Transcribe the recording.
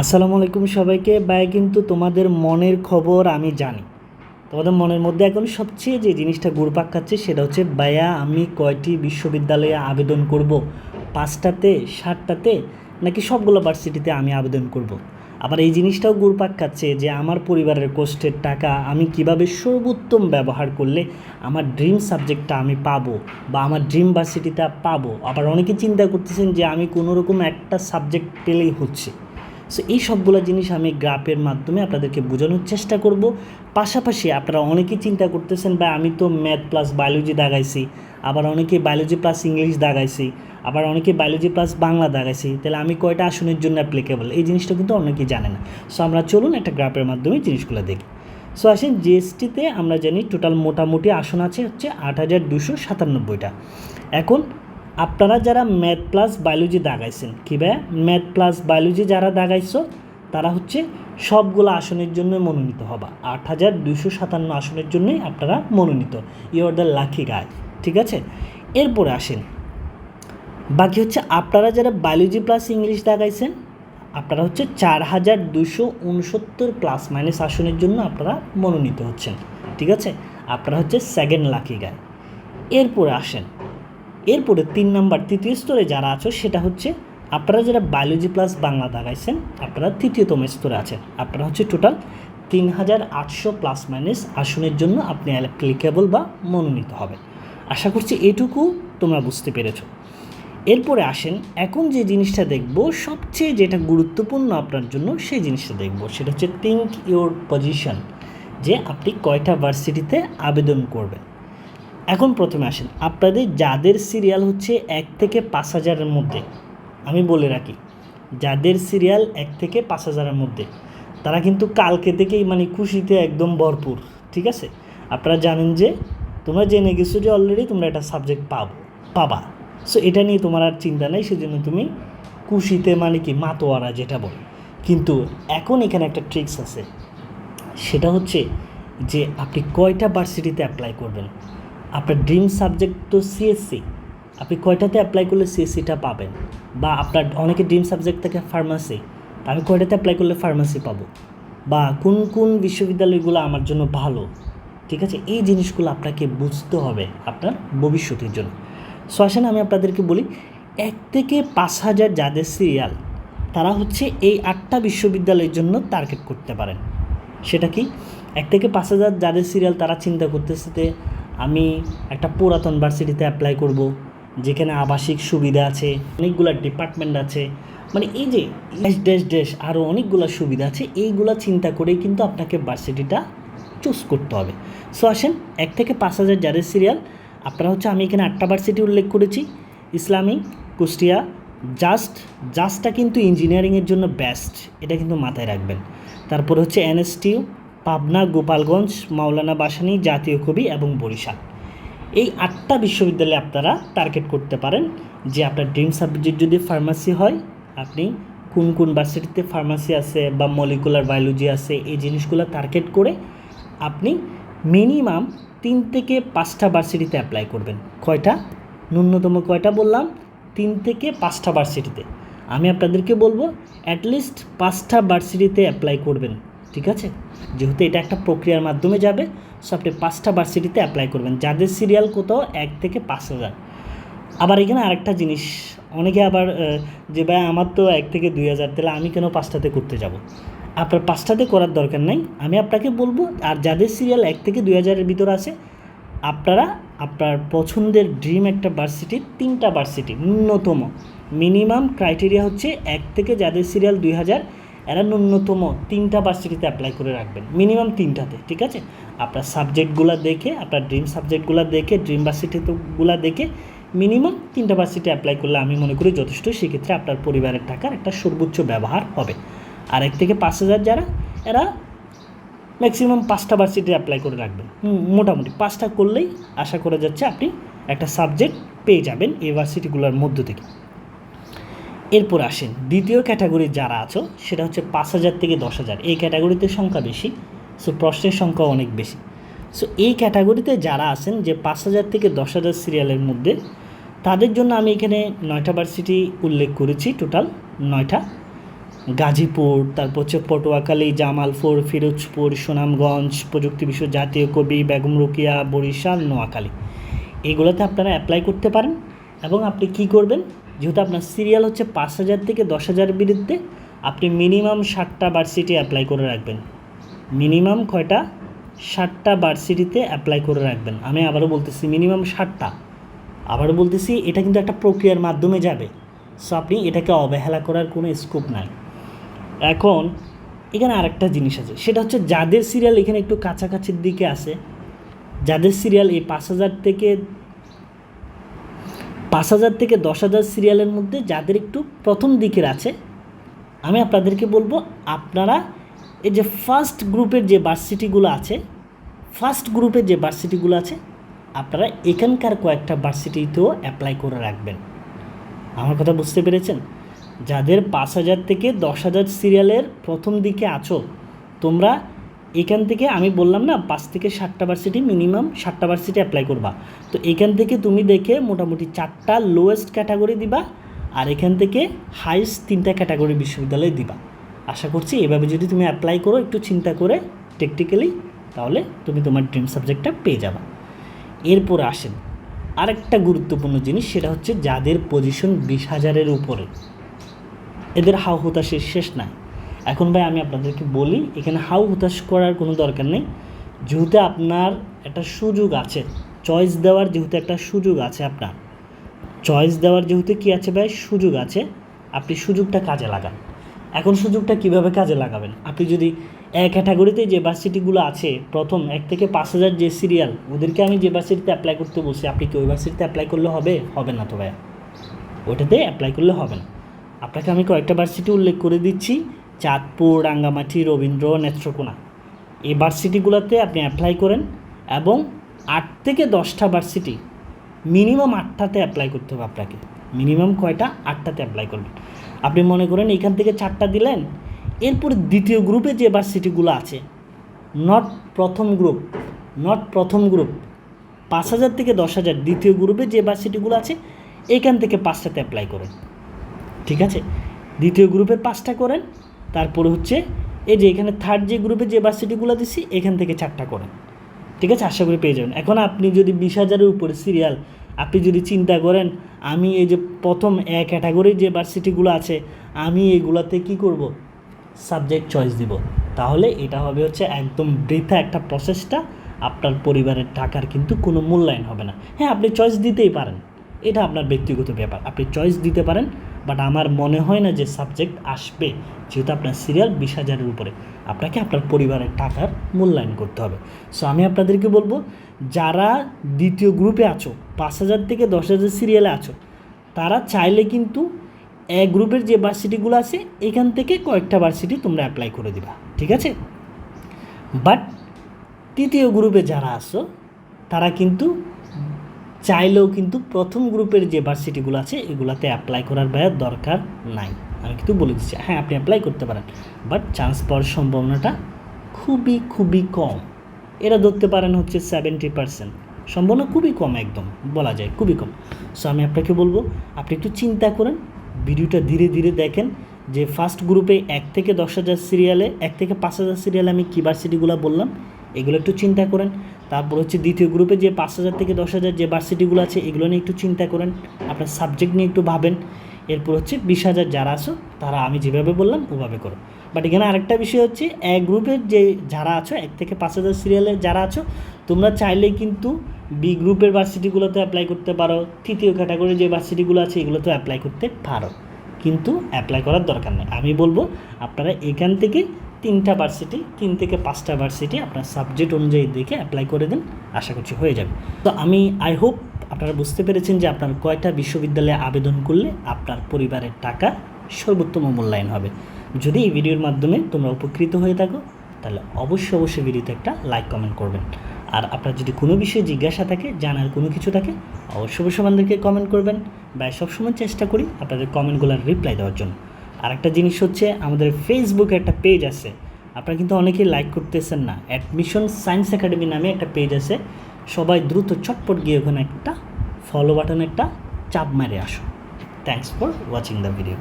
আসসালামু আলাইকুম সবাইকে। ভাই, কিন্তু তোমাদের মনের খবর আমি জানি। তোমাদের মনের মধ্যে এখন সবচেয়ে যে জিনিসটা ঘুরপাক খাচ্ছে সেটা হচ্ছে, ভাইয়া, আমি কয়টি বিশ্ববিদ্যালয়ে আবেদন করব? পাঁচটাতে ষাটটাতে নাকি সবগুলো ভার্সিটিতে আমি আবেদন করব। আবার এই জিনিসটাও ঘুরপাক খাচ্ছে যে আমার পরিবারের কষ্টের টাকা আমি কীভাবে সর্বোত্তম ব্যবহার করলে আমার ড্রিম সাবজেক্টটা আমি পাবো বা আমার ড্রিম ভার্সিটিটা পাবো? আবার অনেকে চিন্তা করতেছেন যে আমি কোনোরকম একটা সাবজেক্ট পেলেই হচ্ছে। সো এই সবগুলো জিনিস আমি গ্রাফের মাধ্যমে আপনাদেরকে বোঝানোর চেষ্টা করব। পাশাপাশি আপনারা অনেকেই চিন্তা করতেছেন বা আমি তো ম্যাথ প্লাস বায়োলজি দাগাইছি, আবার অনেকে বায়োলজি প্লাস ইংলিশ দাগাইছি, আবার অনেকে বায়োলজি প্লাস বাংলা দাগাইছি, তাহলে আমি কয়টা আসনের জন্য অ্যাপ্লিকেবল এই জিনিসটা কিন্তু অনেকেই জানে না। সো আমরা চলুন একটা গ্রাফের মাধ্যমে জিনিসগুলো দেখি। সো আসেন, জিএসটিতে আমরা জানি টোটাল মোটামুটি আসন আছে হচ্ছে আট হাজার দুশো সাতানব্বইটা। এখন আপনারা যারা ম্যাথ প্লাস বায়োলজি দাগাইছেন, কী ভাই ম্যাথ প্লাস বায়োলজি যারা দাগাইছো, তারা হচ্ছে সবগুলো আসনের জন্য মনোনীত হবা। আট হাজার দুশো সাতান্ন আসনের জন্যই আপনারা মনোনীত। ইউ আর দ্য লাকি গায় ঠিক আছে? এরপরে আসেন। বাকি হচ্ছে আপনারা যারা বায়োলজি প্লাস ইংলিশ দাগাইছেন, আপনারা হচ্ছে চার হাজার দুশো উনসত্তর প্লাস মাইনাস আসনের জন্য আপনারা মনোনীত হচ্ছেন, ঠিক আছে? আপনারা হচ্ছে সেকেন্ড লাকি গায় এরপরে আসেন। এরপরে তিন নাম্বার, তৃতীয় স্তরে যারা আছো, সেটা হচ্ছে আপনারা যারা বায়োলজি প্লাস বাংলা দাগাইছেন আপনারা তৃতীয়তম স্তরে আছেন। আপনারা হচ্ছে টোটাল তিন হাজার আটশো প্লাস মাইনাস আসনের জন্য আপনি অ্যাপ্লিকেবল বা মনোনীত হবেন। আশা করছি এটুকু তোমরা বুঝতে পেরেছ। এরপরে আসেন, এখন যে জিনিসটা দেখব, সবচেয়ে যেটা গুরুত্বপূর্ণ আপনার জন্য সেই জিনিসটা দেখব। সেটা হচ্ছে থিঙ্ক ইউর পজিশন যে আপনি কয়টা ভার্সিটিতে আবেদন করবেন। এখন প্রথমে আসেন। আপনাদের যাদের সিরিয়াল হচ্ছে এক থেকে পাঁচ হাজারের মধ্যে, আমি বলে রাখি, যাদের সিরিয়াল এক থেকে পাঁচ হাজারের মধ্যে, তারা কিন্তু কালকে থেকেই মানে খুশিতে একদম ভরপুর, ঠিক আছে? আপনারা জানেন যে তোমরা জেনে গেছো যে অলরেডি তোমরা একটা সাবজেক্ট পাবো, পাবা। সো এটা নিয়ে তোমার আর চিন্তা নেই, সেজন্য তুমি খুশিতে মানে কি মাতোয়ারা যেটা বল। কিন্তু এখন এখানে একটা ট্রিক্স আছে, সেটা হচ্ছে যে আপনি কয়টা ভার্সিটিতে অ্যাপ্লাই করবেন? আপনার ড্রিম সাবজেক্ট তো সিএসসি আপনি কয়টাতে অ্যাপ্লাই করলে সিএসসিটা পাবেন? বা আপনার অনেকে ড্রিম সাবজেক্ট থাকে ফার্মাসি আমি কয়টাতে অ্যাপ্লাই করলে ফার্মাসি পাবো? বা কোন কোন বিশ্ববিদ্যালয়গুলো আমার জন্য ভালো? ঠিক আছে, এই জিনিসগুলো আপনাকে বুঝতে হবে আপনার ভবিষ্যতের জন্য। সো আসেন আমি আপনাদেরকে বলি, এক থেকে পাঁচ হাজার যাদের সিরিয়াল তারা হচ্ছে এই আটটা বিশ্ববিদ্যালয়ের জন্য টার্গেট করতে পারেন। সেটা কি? এক থেকে পাঁচ হাজার যাদের সিরিয়াল তারা চিন্তা করতেছে আমি একটা পুরাতন ভার্সিটিতে অ্যাপ্লাই করব, যেখানে আবাসিক সুবিধা আছে, অনেকগুলো ডিপার্টমেন্ট আছে। মানে এই যে ড্যাশ ড্যাশ ড্যাশ আরও অনেকগুলো সুবিধা আছে, এইগুলো চিন্তা করেই কিন্তু আপনাকে ভার্সিটিটা চুজ করতে হবে। সো আসেন, এক থেকে পাঁচ হাজার যাদের সিরিয়াল আপনারা হচ্ছে, আমি এখানে আটটা ভার্সিটি উল্লেখ করেছি। ইসলামিক, কুষ্টিয়া জাস্ট জাস্টটা কিন্তু ইঞ্জিনিয়ারিংয়ের জন্য বেস্ট এটা কিন্তু মাথায় রাখবেন। তারপর হচ্ছে এনএসটিউ পাবনা, গোপালগঞ্জ, মাওলানা বাসানি জাতীয় কবি এবং বরিশাল। এই আটটা বিশ্ববিদ্যালয়ে আপনারা টার্গেট করতে পারেন যে আপনার ড্রিম সাবজেক্ট যদি ফার্মাসি হয়, আপনি কোন কোন ভার্সিটিতে ফার্মাসি আছে বা মলিকুলার বায়োলজি আছে, এই জিনিসগুলো টার্গেট করে আপনি মিনিমাম তিন থেকে পাঁচটা ভার্সিটিতে অ্যাপ্লাই করবেন। কয়টা? ন্যূনতম কয়টা বললাম? তিন থেকে পাঁচটা ভার্সিটিতে আমি আপনাদেরকে বলব অ্যাটলিস্ট পাঁচটা ভার্সিটিতে অ্যাপ্লাই করবেন। ঠিক আছে? যেহেতু এটা একটা প্রক্রিয়ার মাধ্যমে যাবে সো আপনি পাঁচটা ভার্সিটিতে অ্যাপ্লাই করবেন। যাদের সিরিয়াল কোথাও এক থেকে পাঁচ হাজার। আবার এখানে আরেকটা জিনিস, অনেকে আবার যে ভাই আমার তো এক থেকে দুই হাজার, তাহলে আমি কেন পাঁচটাতে করতে যাব? আপনার পাঁচটাতে করার দরকার নাই, আমি আপনাকে বলব, আর যাদের সিরিয়াল এক থেকে দুই হাজারের ভিতর আছে, আপনারা আপনার পছন্দের ড্রিম একটা ভার্সিটি তিনটা ভার্সিটি ন্যূনতম। মিনিমাম ক্রাইটেরিয়া হচ্ছে এক থেকে যাদের সিরিয়াল দুই হাজার এরা ন্যূনতম তিনটা ভার্সিটিতে অ্যাপ্লাই করে রাখবেন মিনিমাম তিনটাতে, ঠিক আছে? আপনার সাবজেক্টগুলো দেখে, আপনার ড্রিম সাবজেক্টগুলো দেখে ড্রিম ভার্সিটিগুলো দেখে মিনিমাম তিনটা ভার্সিটি অ্যাপ্লাই করলে আমি মনে করি যথেষ্ট সেক্ষেত্রে আপনার পরিবারের টাকার একটা সর্বোচ্চ ব্যবহার হবে। আর এক থেকে পাঁচ হাজার যারা, এরা ম্যাক্সিমাম পাঁচটা ভার্সিটি অ্যাপ্লাই করে রাখবেন। মোটামুটি পাঁচটা করলেই আশা করা যাচ্ছে আপনি একটা সাবজেক্ট পেয়ে যাবেন এই ভার্সিটিগুলোর মধ্য থেকে। এরপর আসেন, দ্বিতীয় ক্যাটাগরি যারা আছো, সেটা হচ্ছে পাঁচ হাজার থেকে দশ হাজার। এই ক্যাটাগরিতে সংখ্যা বেশি, সো প্রশ্নের সংখ্যা অনেক বেশি। সো এই ক্যাটাগরিতে যারা আছেন, যে পাঁচ হাজার থেকে দশ হাজার সিরিয়ালের মধ্যে, তাদের জন্য আমি এখানে নয়টা ভার্সিটি উল্লেখ করেছি টোটাল, নয়টা। গাজীপুর, তারপর হচ্ছে পটুয়াখালী, জামালপুর, ফিরোজপুর, সুনামগঞ্জ, প্রযুক্তি বিশ্ব, জাতীয় কবি, বেগম রুকিয়া, বরিশাল, নোয়াখালী। এগুলোতে আপনারা অ্যাপ্লাই করতে পারেন এবং আপনি কি করবেন? যেহেতু আপনার সিরিয়াল হচ্ছে পাঁচ হাজার থেকে দশ হাজার বিরুদ্ধে, আপনি মিনিমাম ষাটটা ভার্সিটি অ্যাপ্লাই করে রাখবেন। মিনিমাম কয়টা? ষাটটা ভার্সিটিতে অ্যাপ্লাই করে রাখবেন। আমি আবারও বলতেছি মিনিমাম ষাটটা। আবারও বলতেছি, এটা কিন্তু একটা প্রক্রিয়ার মাধ্যমে যাবে। সো আপনি এটাকে অবহেলা করার কোনো স্কোপ নাই। এখন, এখানে আরেকটা জিনিস আছে। সেটা হচ্ছে যাদের সিরিয়াল এখানে একটু কাছাকাছির দিকে আছে, যাদের সিরিয়াল এই পাঁচ হাজার থেকে পাঁচ হাজার থেকে দশ হাজার সিরিয়ালের মধ্যে যাদের একটু প্রথম দিকের আছে, আমি আপনাদেরকে বলব, আপনারা এই যে ফার্স্ট গ্রুপের যে ভার্সিটিগুলো আছে ফার্স্ট গ্রুপের যে ভার্সিটিগুলো আছে, আপনারা এখানকার কয়েকটা ভার্সিটিতেও অ্যাপ্লাই করে রাখবেন। আমার কথা বুঝতে পেরেছেন? যাদের পাঁচ হাজার থেকে দশ হাজার সিরিয়ালের প্রথম দিকে আছো, তোমরা এখান থেকে আমি বললাম না, পাঁচ থেকে সাতটা ভার্সিটি মিনিমাম সাতটা ভার্সিটি অ্যাপ্লাই করবা। তো এখান থেকে তুমি দেখে মোটামুটি চারটা লোয়েস্ট ক্যাটাগরি দিবা আর এখান থেকে হাইস্ট তিনটা ক্যাটাগরি বিশ্ববিদ্যালয়ে দিবা। আশা করছি এভাবে যদি তুমি অ্যাপ্লাই করো, একটু চিন্তা করে টেকনিক্যালি তাহলে তুমি তোমার ড্রিম সাবজেক্টটা পেয়ে যাবা। এরপর আসেন, আরেকটা গুরুত্বপূর্ণ জিনিস সেটা হচ্ছে যাদের পজিশন বিশ হাজারের উপরে। এদের হাউ হুতাশের শেষ নাই। এখন ভাই আমি আপনাদেরকে বলি, এখানে হাউ হুতাশ করার কোনো দরকার নেই। যেহেতু আপনার একটা সুযোগ আছে চয়েস দেওয়ার যেহেতু একটা সুযোগ আছে আপনার। চয়েস দেওয়ার যেহেতু কী আছে ভাই? সুযোগ আছে, আপনি সুযোগটা কাজে লাগান। এখন সুযোগটা কীভাবে কাজে লাগাবেন? আপনি যদি এক ক্যাটাগরিতে যে ভার্সিটিগুলো আছে, প্রথম এক থেকে পাঁচ হাজার যে সিরিয়াল ওদেরকে আমি যে ভার্সিটিতে অ্যাপ্লাই করতে বলছি, আপনি কি ওই ভার্সিটিতে অ্যাপ্লাই করলে হবে? হবে না তো ভাইয়া। ওটাতে অ্যাপ্লাই করলে হবে না। আপনাকে আমি কয়েকটা ভার্সিটি উল্লেখ করে দিচ্ছি। চাঁদপুর, রাঙ্গামাটি, রবীন্দ্র, নেত্রকোনা। এই ভার্সিটিগুলোতে আপনি অ্যাপ্লাই করেন এবং আট থেকে দশটা ভার্সিটি মিনিমাম আটটাতে অ্যাপ্লাই করতে হবে আপনাকে। মিনিমাম কয়টা? আটটাতে অ্যাপ্লাই করবেন। আপনি মনে করেন এখান থেকে চারটা দিলেন, এরপর দ্বিতীয় গ্রুপে যে ভার্সিটিগুলো আছে নট প্রথম গ্রুপ নট প্রথম গ্রুপ পাঁচ হাজার থেকে দশ হাজার দ্বিতীয় গ্রুপে যে ভার্সিটিগুলো আছে, এখান থেকে পাঁচটাতে অ্যাপ্লাই করেন। ঠিক আছে? দ্বিতীয় গ্রুপের পাঁচটা করেন তারপরে হচ্ছে এই যে এখানে থার্ড যে গ্রুপে যে ভার্সিটিগুলো দিছি, এখান থেকে চারটা করেন। ঠিক আছে? আশা করি পেয়ে যাবেন। এখন আপনি যদি বিশ হাজারের উপরে সিরিয়াল আপনি যদি চিন্তা করেন, আমি এই যে প্রথম এক ক্যাটাগরির যে ভার্সিটিগুলো আছে, আমি এগুলাতে কি করব? সাবজেক্ট চয়েস দিব। তাহলে এটা হবে হচ্ছে একদম বৃথা একটা প্রসেসটা আপনার পরিবারের টাকার কিন্তু কোনো মূল্যায়ন হবে না। হ্যাঁ আপনি চয়েস দিতেই পারেন। এটা আপনার ব্যক্তিগত ব্যাপার। আপনি চয়েস দিতে পারেন বাট আমার মনে হয় না যে সাবজেক্ট আসবে, যেহেতু আপনার সিরিয়াল বিশ হাজারের উপরে। আপনাকে আপনার পরিবারের টাকার মূল্যায়ন করতে হবে। সো আমি আপনাদেরকে বলব, যারা দ্বিতীয় গ্রুপে আছো, পাঁচ হাজার থেকে দশ হাজার সিরিয়ালে আছো, তারা চাইলে কিন্তু এক গ্রুপের যে ভার্সিটিগুলো আছে, এখান থেকে কয়েকটা ভার্সিটি তোমরা অ্যাপ্লাই করে দিবা। ঠিক আছে? বাট তৃতীয় গ্রুপে যারা আসো তারা কিন্তু চাইলেও কিন্তু প্রথম গ্রুপের যে ভার্সিটিগুলো আছে, এগুলাতে অ্যাপ্লাই করার ব্যয়ের দরকার নাই। আমি কিন্তু বলে দিচ্ছি হ্যাঁ আপনি অ্যাপ্লাই করতে পারেন বাট চান্স পাওয়ার সম্ভাবনাটা খুবই খুবই কম। এরা ধরতে পারেন হচ্ছে সেভেন্টি পার্সেন্ট সম্ভাবনা খুবই কম একদম, বলা যায়, খুবই কম। সো আমি আপনাকে বলব, আপনি একটু চিন্তা করেন, ভিডিওটা ধীরে ধীরে দেখেন যে ফার্স্ট গ্রুপে এক থেকে দশ হাজার সিরিয়ালে এক থেকে পাঁচ হাজার সিরিয়ালে আমি কী ভার্সিটিগুলো বললাম এগুলো একটু চিন্তা করেন। তারপর হচ্ছে দ্বিতীয় গ্রুপে যে পাঁচ হাজার থেকে দশ হাজার যে ভার্সিটিগুলো আছে, এগুলো নিয়ে একটু চিন্তা করেন। আপনার সাবজেক্ট নিয়ে একটু ভাবেন। এরপর হচ্ছে বিশ হাজার যারা আছো, তারা আমি যেভাবে বললাম, ওভাবে করো। বাট এখানে আরেকটা বিষয় হচ্ছে, এক গ্রুপের যে যারা আছো, এক থেকে পাঁচ হাজার সিরিয়ালে যারা আছো, তোমরা চাইলে কিন্তু বি গ্রুপের ভার্সিটিগুলোতে অ্যাপ্লাই করতে পারো। তৃতীয় ক্যাটাগরির যে ভার্সিটিগুলো আছে, এগুলোতে অ্যাপ্লাই করতে পারো। কিন্তু অ্যাপ্লাই করার দরকার নেই। আমি বলব, আপনারা এখান থেকে তিনটা ভার্সিটি তিন থেকে পাঁচটা ভার্সিটি আপনার সাবজেক্ট অনুযায়ী দেখে অ্যাপ্লাই করে দিন, আশা করছি হয়ে যাবে। তো আমি আই হোপ আপনারা বুঝতে পেরেছেন যে আপনার কয়টা বিশ্ববিদ্যালয়ে আবেদন করলে আপনার পরিবারের টাকা সর্বোত্তম মূল্যায়ন হবে। যদি এই ভিডিওর মাধ্যমে তোমরা উপকৃত হয়ে থাকো, তাহলে অবশ্যই অবশ্যই ভিডিওতে একটা লাইক কমেন্ট করবেন। আর আপনার যদি কোনো বিষয়ে জিজ্ঞাসা থাকে, জানার কোনো কিছু থাকে, অবশ্যই অবশ্যই আমাদেরকে কমেন্ট করবেন। বা সবসময় চেষ্টা করি আপনাদের কমেন্টগুলোর রিপ্লাই দেওয়ার জন্য। আর একটা জিনিস হচ্ছে আমাদের ফেসবুকে একটা পেজ আছে। আপনারা কিন্তু অনেকেই লাইক করতেছেন না। অ্যাডমিশন সায়েন্স একাডেমি নামে একটা পেজ আছে। সবাই দ্রুত চটপট গিয়ে ওখানে একটা ফলো বাটনে একটা চাপ মারে আসো thanks for watching the video